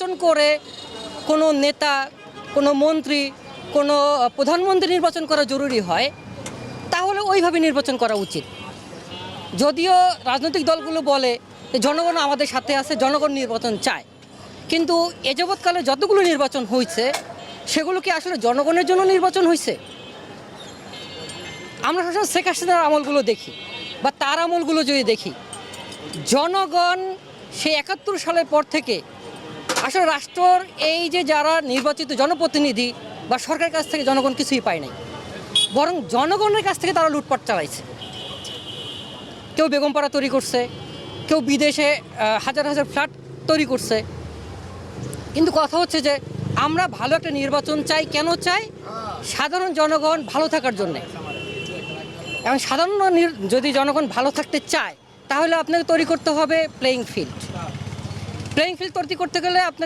নির্বাচন করে কোনো নেতা, কোনো মন্ত্রী, কোনো প্রধানমন্ত্রী নির্বাচন করা জরুরি হয়, তাহলে ওইভাবে নির্বাচন করা উচিত। যদিও রাজনৈতিক দলগুলো বলে জনগণ আমাদের সাথে আছে, জনগণ নির্বাচন চায়। কিন্তু এ যাবৎকালে যতগুলো নির্বাচন হয়েছে সেগুলো কি আসলে জনগণের জন্য নির্বাচন হয়েছে আমরা সবসময় শেখ হাসিনার আমলগুলো দেখি, বা তার আমলগুলো যদি দেখি, জনগণ সেই একাত্তর সালের পর থেকে আসলে রাষ্ট্রর এই যে যারা নির্বাচিত জনপ্রতিনিধি বা সরকারের কাছ থেকে জনগণ কিছুই পায় নাই, বরং জনগণের কাছ থেকে তারা লুটপাট চালাইছে। কেউ বেগমপাড়া তৈরি করছে, কেউ বিদেশে হাজার হাজার ফ্ল্যাট তৈরি করছে। কিন্তু কথা হচ্ছে যে, আমরা ভালো একটা নির্বাচন চাই কেন চাই? সাধারণ জনগণ ভালো থাকার জন্যে। এবং সাধারণ যদি জনগণ ভালো থাকতে চায়, তাহলে আপনাকে তৈরি করতে হবে প্লেয়িং ফিল্ড প্লেয়িং ফিল্ড তৈরি করতে গেলে আপনাকে